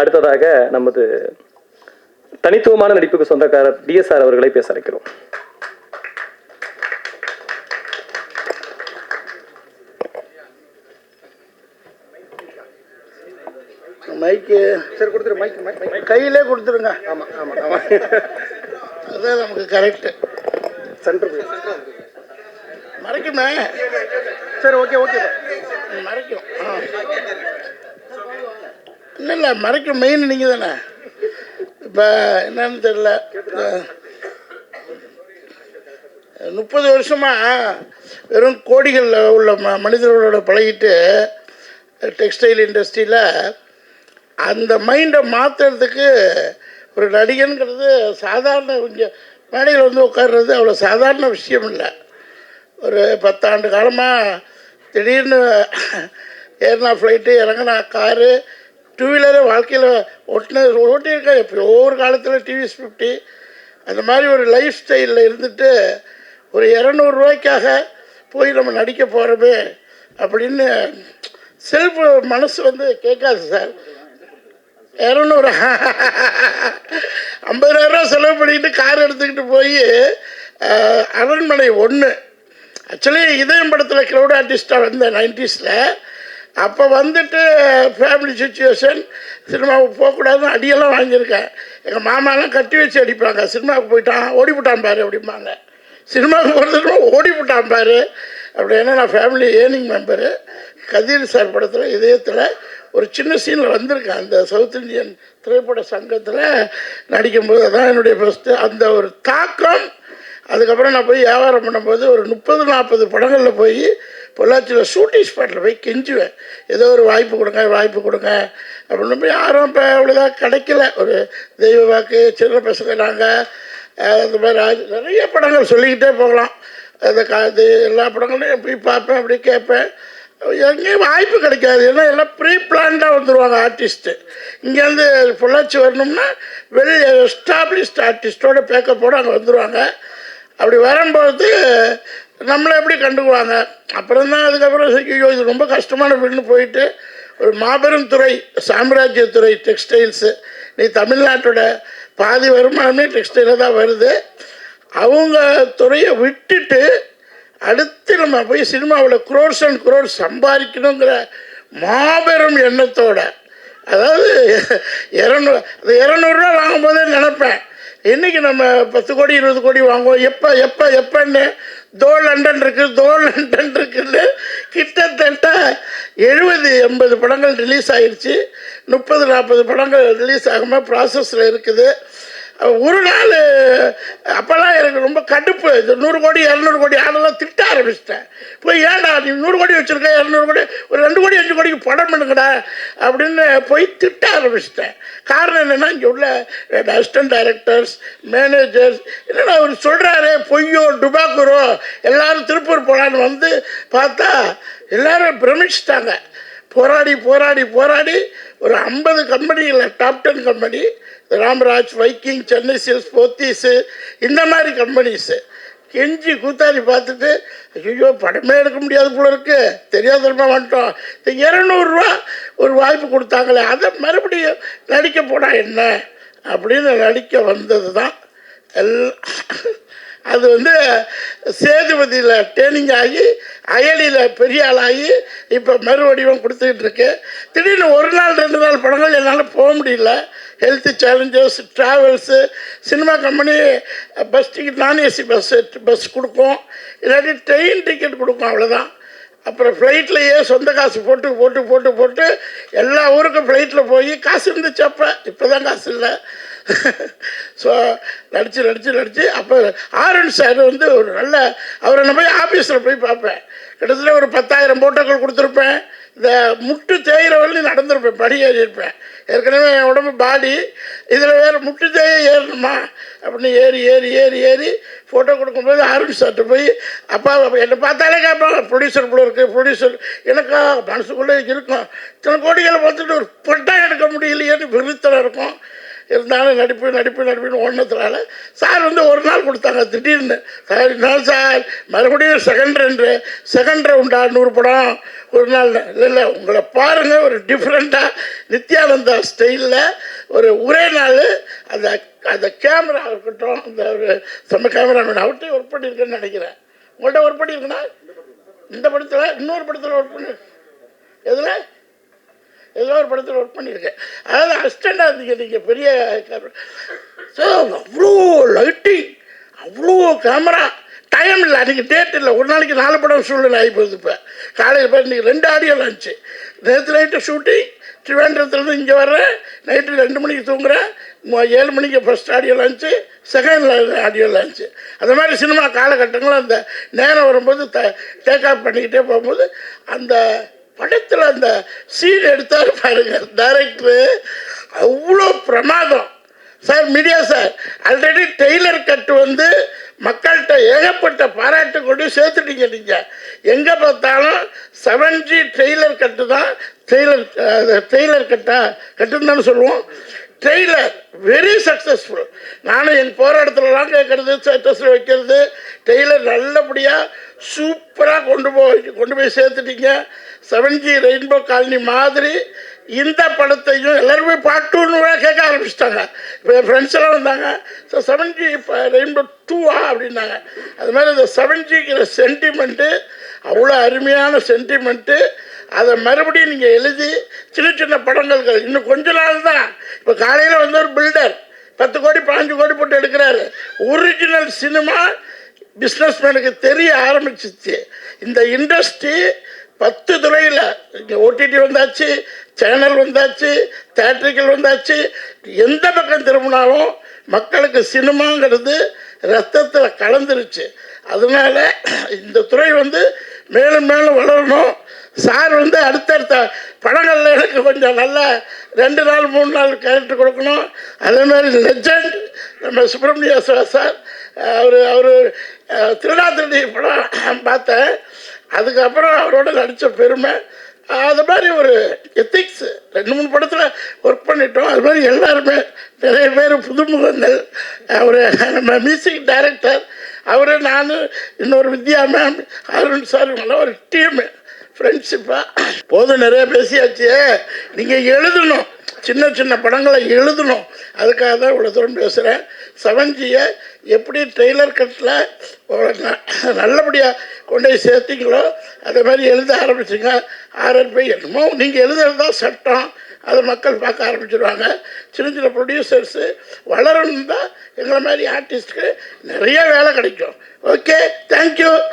அடுத்ததாக நமது தனித்துவமான நடிப்புக்கு சொந்தக்காரர் டிஎஸ்ஆர் அவர்களை பேச அழைக்கிறோம். மைக்கு சரி கொடுத்துரு மைக் கையிலே கொடுத்துருங்க. ஆமா ஆமா ஆமா. அதுதான் நமக்கு கரெக்டு சென்டர் மறைக்குமே. சரி ஓகே ஓகே மறைக்கும். ஆ. இல்லை மறைக்க மறைக்கும் மெயின் நீங்கள் தானே இப்போ என்னன்னு தெரியல. முப்பது வருஷமா வெறும் கோடிகளில் உள்ள ம மனிதர்களோட பழகிட்டு டெக்ஸ்டைல் இண்டஸ்ட்ரியில் அந்த மைண்டை மாற்றுறதுக்கு ஒரு நடிகனுங்கிறது சாதாரண இங்கே மேடையில் வந்து உட்கார்றது அவ்வளோ சாதாரண விஷயம் இல்லை. ஒரு பத்தாண்டு காலமாக திடீர்னு ஏறினா ஃப்ளைட்டு இறங்கினா காரு டூவீலரே வாழ்க்கையில் ஓட்டின ஓட்டியிருக்கேன். எப்போ ஒவ்வொரு காலத்தில் டிவிஎஸ் ஃபிஃப்டி அந்த மாதிரி ஒரு லைஃப் ஸ்டைலில் இருந்துட்டு ஒரு இரநூறுவாய்க்காக போய் நம்ம நடிக்க போகிறோமே அப்படின்னு செல்ஃப் மனசு வந்து கேட்காது சார் இரநூறு. ஐம்பதாயிரரூவா செலவு பண்ணிக்கிட்டு கார் எடுத்துக்கிட்டு போய் அரண்மனை ஒன்று ஆக்சுவலி இதயம் படத்தில் க்ரௌட் ஆர்டிஸ்டாக வந்தேன் நைன்டிஸில் அப்போ வந்துட்டு ஃபேமிலி சுச்சுவேஷன் சினிமாவுக்கு போகக்கூடாதுன்னு அடியெல்லாம் வாங்கியிருக்கேன். எங்கள் மாமாலாம் கட்டி வச்சு அடிப்பாங்க. சினிமாவுக்கு போயிட்டான் ஓடி போட்டான் பாரு அப்படிம்பாங்க. சினிமாவுக்கு போகிறதுக்கு ஓடி போட்டான் பாரு. அப்படி ஏன்னா நான் family earning member Kathir sir படத்தில் இதயத்தில் ஒரு சின்ன சீனில் வந்திருக்கேன். அந்த சவுத் இந்தியன் திரைப்பட சங்கத்தில் நடிக்கும்போது அதான் என்னுடைய ஃபஸ்ட்டு அந்த ஒரு தாக்கம் அதுக்கப்புறம் நான் போய் வியாபாரம் பண்ணும்போது ஒரு முப்பது நாற்பது படங்களில் போய் பொள்ளாச்சியில் ஷூட்டிங் ஸ்பாட்டில் போய் கெஞ்சுவேன். ஏதோ ஒரு வாய்ப்பு கொடுங்க வாய்ப்பு கொடுங்க அப்படின்னு போய் யாரும் இப்போ அவ்வளோதான் கிடைக்கல. ஒரு தெய்வ வாக்கு சின்ன பசங்க நாங்கள் அந்த மாதிரி நிறைய படங்கள் சொல்லிக்கிட்டே போகலாம். அந்த கா இது எல்லா படங்களையும் போய் பார்ப்பேன் அப்படி கேட்பேன். எங்கேயும் வாய்ப்பு கிடைக்காது. ஏன்னா எல்லாம் ப்ரீ பிளான்டாக வந்துடுவாங்க ஆர்டிஸ்ட்டு இங்கேருந்து பொள்ளாச்சி வரணும்னா வெளியே எஸ்டாப்ளிஷ்ட் ஆர்டிஸ்ட்டோட பேக்கப்போடு அங்கே வந்துடுவாங்க அப்படி வரும்போது நம்மளை எப்படி கண்டுக்குவாங்க? அப்புறம் தான் அதுக்கப்புறம் ஐயோ இது ரொம்ப கஷ்டமான வீடுன்னு போயிட்டு ஒரு மாபெரும் துறை சாம்ராஜ்யத்துறை டெக்ஸ்டைல்ஸு நீ தமிழ்நாட்டோட பாதி வருமானமே டெக்ஸ்டைலில் தான் வருது. அவங்க துறையை விட்டுட்டு அடுத்து நம்ம போய் சினிமாவில் குரோர்ஸ் அண்ட் குரோர்ஸ் சம்பாதிக்கணுங்கிற மாபெரும் எண்ணத்தோட அதாவது இரநூறு அந்த இரநூறுவா வாங்கும்போதே நினப்பேன். இன்றைக்கி நம்ம பத்து கோடி இருபது கோடி வாங்குவோம். எப்போ எப்போ எப்போன்னு? தோ லண்டன் இருக்குது தோ லண்டன் இருக்குன்னு கிட்டத்தட்ட எழுபது எண்பது படங்கள் ரிலீஸ் ஆகிடுச்சு முப்பது நாற்பது படங்கள் ரிலீஸ் ஆகாமல் ப்ராசஸில் இருக்குது. ஒரு நாள் அப்போல்லாம் எனக்கு ரொம்ப கடுப்பு. இந்த நூறு கோடி இரநூறு கோடி ஆளெல்லாம் திட்ட ஆரம்பிச்சிட்டேன். போய் ஏன்டா நீ நூறு கோடி வச்சுருக்க இரநூறு கோடி ஒரு ரெண்டு கோடி அஞ்சு கோடிக்கு படம் பண்ணுங்கடா அப்படின்னு போய் திட்ட ஆரம்பிச்சிட்டேன். காரணம் என்னென்னா இங்கே உள்ள அசிஸ்டன்ட் டைரக்டர்ஸ் மேனேஜர்ஸ் என்னடா அவர் சொல்கிறாரு பொய்யோ டுபாக்குரோ எல்லோரும் திருப்பூர் போகலான்னு வந்து பார்த்தா எல்லாரும் பிரமிச்சிட்டாங்க. போராடி போராடி போராடி ஒரு ஐம்பது கம்பெனிகளில் top ten company Ramraj Viking Chennai silks Pothys இந்த மாதிரி கம்பெனிஸு கெஞ்சி கூத்தாடி பார்த்துட்டு ஐயோ படமே எடுக்க முடியாது போல இருக்கு. தெரியாதனமா வந்துட்டோம். இந்த இரநூறுவா ஒரு வாய்ப்பு கொடுத்தாங்களே அதை மறுபடியும் நடிக்க போனால் என்ன? அப்படின்னு நடிக்க வந்தது தான் எல்லாம் அது வந்து சேதுபதியில் ட்ரைனிங் ஆகி அயலியில் பெரிய ஆளாகி இப்போ மறுவடிவம் கொடுத்துக்கிட்டு இருக்கு. திடீர்னு ஒரு நாள் ரெண்டு நாள் படங்கள் என்னால் போக முடியல. Health challenges travels cinema company bus ticket நான் ஏசி பஸ் பஸ் கொடுக்கும். இல்லாட்டி ட்ரெயின் டிக்கெட் கொடுக்கும் அவ்வளோதான் அப்புறம் ஃப்ளைட்லேயே சொந்த காசு போட்டு போட்டு போட்டு போட்டு எல்லா ஊருக்கும் ஃப்ளைட்டில் போய் காசு இருந்துச்சு அப்போ. இப்போ தான் காசு இல்லை. ஸோ நடித்து நடித்து நடித்து அப்போ ஆரன் சார் வந்து ஒரு நல்ல அவரை நம்ம போய் ஆஃபீஸில் போய் பார்ப்பேன். கிட்டத்தட்ட ஒரு பத்தாயிரம் போட்டோக்கள் கொடுத்துருப்பேன். இந்த முட்டு தேயிற வரையும் நடந்திருப்பேன் படி ஏறி இருப்பேன். ஏற்கனவே என் உடம்பு பாடி இதில் வேறு முட்டு தேய ஏறணுமா? அப்படின்னு ஏறி ஏறி ஏறி ஏறி ஃபோட்டோ கொடுக்கும்போது அருண் சார்ட்ட போய் அப்பா என்னை பார்த்தாலே கேட்பாங்க ப்ரொடியூசர் கூட இருக்குது ப்ரொடியூசர் எனக்கா மனசுக்குள்ளே இருக்கும். இத்தனை கோடிகளை பார்த்துட்டு ஒரு பொட்டா எடுக்க முடியலையேன்னு விருத்தம் இருக்கும். இருந்தாலும் நடிப்பு நடிப்பு நடிப்புன்னு ஓடினதுனால சார் வந்து ஒரு நாள் கொடுத்தாங்க. திடீர்னு சார் நாள் சார் மறுபடியும் செகண்ட் ரவுண்டு செகண்ட் ரவுண்டா நூறு படம். ஒரு நாள் இல்லை இல்லை உங்களை பாருங்கள் ஒரு டிஃப்ரெண்ட்டாக நித்யானந்தா ஸ்டைலில் ஒரு ஒரே நாள் அந்த அந்த கேமரா இருக்கட்டும் அந்த ஒரு செம்ம கேமராமேன் அவர்கிட்ட ஒர்க் பண்ணியிருக்கேன்னு நினைக்கிறேன். உங்கள்கிட்ட ஒர்க் பண்ணியிருக்கேன்னா இந்த படத்தில் இன்னொரு படத்தில் ஒர்க் பண்ணு எதில்? ஏதோ ஒரு படத்தில் ஒர்க் பண்ணியிருக்கேன். அதாவது அசிஸ்டண்டாக இருந்தீங்க நீங்கள் பெரிய ஸோ அவ்வளோ லைட்டிங் அவ்வளோ கேமரா டைம் இல்லை அன்றைக்கி டேட் இல்லை. ஒரு நாளைக்கு நாலு படம் சூழ்நிலை ஆகி போகுது இப்போ. காலையில் போய் இன்றைக்கி ரெண்டு ஆடியோ லான்ச்சு நேற்று நைட்டு ஷூட்டிங் திருவேண்டத்துலேருந்து இங்கே வர்றேன் நைட்டு ரெண்டு மணிக்கு தூங்குறேன் ஏழு மணிக்கு first audio launch second audio launch அந்த மாதிரி சினிமா காலகட்டங்களும் அந்த நேரம் வரும்போது த டேக் ஆஃப் பண்ணிக்கிட்டே போகும்போது அந்த படத்தில் அந்த சீன் எடுத்தார் பாருங்க டைரக்டரு அவ்வளோ பிரமாதம். Sir media sir already trailer cut வந்து மக்கள்கிட்ட ஏகப்பட்ட பாராட்டு கொண்டு சேர்த்துட்டீங்க நீங்கள் எங்கே பார்த்தாலும் செவன் ஜி டெய்லர் கட்டு தான் டெய்லர் டெய்லர் கட்டா கட்டுன்னு தானே சொல்லுவோம். ட்ரெய்லர் வெரி சக்ஸஸ்ஃபுல் நானும் என் போராட்டத்துலலாம் கேட்குறது ஸ்டேட்டஸில் வைக்கிறது டெய்லர் நல்லபடியாக சூப்பராக கொண்டு போய் கொண்டு போய் சேர்த்துட்டீங்க. செவன் ஜி ரெயின்போ காலனி மாதிரி இந்த படத்தையும் எல்லாருமே பாட்டுன்னு கேட்க ஆரம்பிச்சிட்டாங்க. இப்போ என் ஃப்ரெண்ட்ஸ் எல்லாம் வந்தாங்க. ஸோ செவன் ஜி இப்போ ரெயின்போ டூவா அப்படின்னாங்க. அது மாதிரி இந்த செவன் ஜிங்கிற சென்டிமெண்ட்டு அவ்வளோ அருமையான சென்டிமெண்ட்டு அதை மறுபடியும் நீங்கள் எழுதி சின்ன சின்ன படங்கள் இன்னும் கொஞ்ச நாள் தான். இப்போ காலையில் வந்து ஒரு பில்டர் பத்து கோடி பாஞ்சு கோடி போட்டு எடுக்கிறாரு. ஒரிஜினல் சினிமா பிஸ்னஸ்மேனுக்கு தெரிய ஆரம்பிச்சிச்சு. இந்த இண்டஸ்ட்ரி பத்து துறையில். இங்கே ஓடிடி வந்தாச்சு சேனல் வந்தாச்சு தேட்டரிக்கல் வந்தாச்சு. எந்த பக்கம் திரும்பினாலும் மக்களுக்கு சினிமாங்கிறது ரத்தத்தில் கலந்துருச்சு. அதனால இந்த துறை வந்து மேலும் மேலும் வளரணும். சார் வந்து அடுத்தடுத்த படங்களில் எனக்கு கொஞ்சம் நல்லா ரெண்டு நாள் மூணு நாள் கேரக்டர் கொடுக்கணும். அதேமாதிரி லெஜண்ட் நம்ம சுப்பிரமணிய சார் அவர் அவர் திருடா திருடி படம் பார்த்தேன். அதுக்கப்புறம் அவரோட நடித்த பெருமை அது மாதிரி ஒரு எத்திக்ஸ் ரெண்டு மூணு படத்தில் ஒர்க் பண்ணிட்டோம். அது மாதிரி எல்லாருமே நிறைய பேர் புதுமுகங்கள் அவர் நம்ம மியூசிக் டைரக்டர் அவர் நான் இன்னொரு வித்யா மேம் அருண் சார் ஒரு டீமு ஃப்ரெண்ட்ஷிப்பாக போதும் நிறைய பேசியாச்சு. நீங்கள் எழுதணும். சின்ன சின்ன படங்களை எழுதணும். அதுக்காக தான் இவ்வளோ தூரம் பேசுகிறேன் செவன்ஜியை எப்படி ட்ரெய்லர் கட்டில் நல்லபடியாக கொண்டு போய் சேர்த்தீங்களோ அதே மாதிரி எழுத ஆரம்பிச்சிங்க. ஆர்ஆர் போய் என்னமோ நீங்கள் எழுதுறது தான் சட்டம். அதை மக்கள் பார்க்க ஆரம்பிச்சிருவாங்க. சின்ன சின்ன ப்ரொடியூசர்ஸு வளரணும் தான் எங்களை மாதிரி ஆர்டிஸ்ட்டுக்கு நிறைய வேலை கிடைக்கும். Okay thank you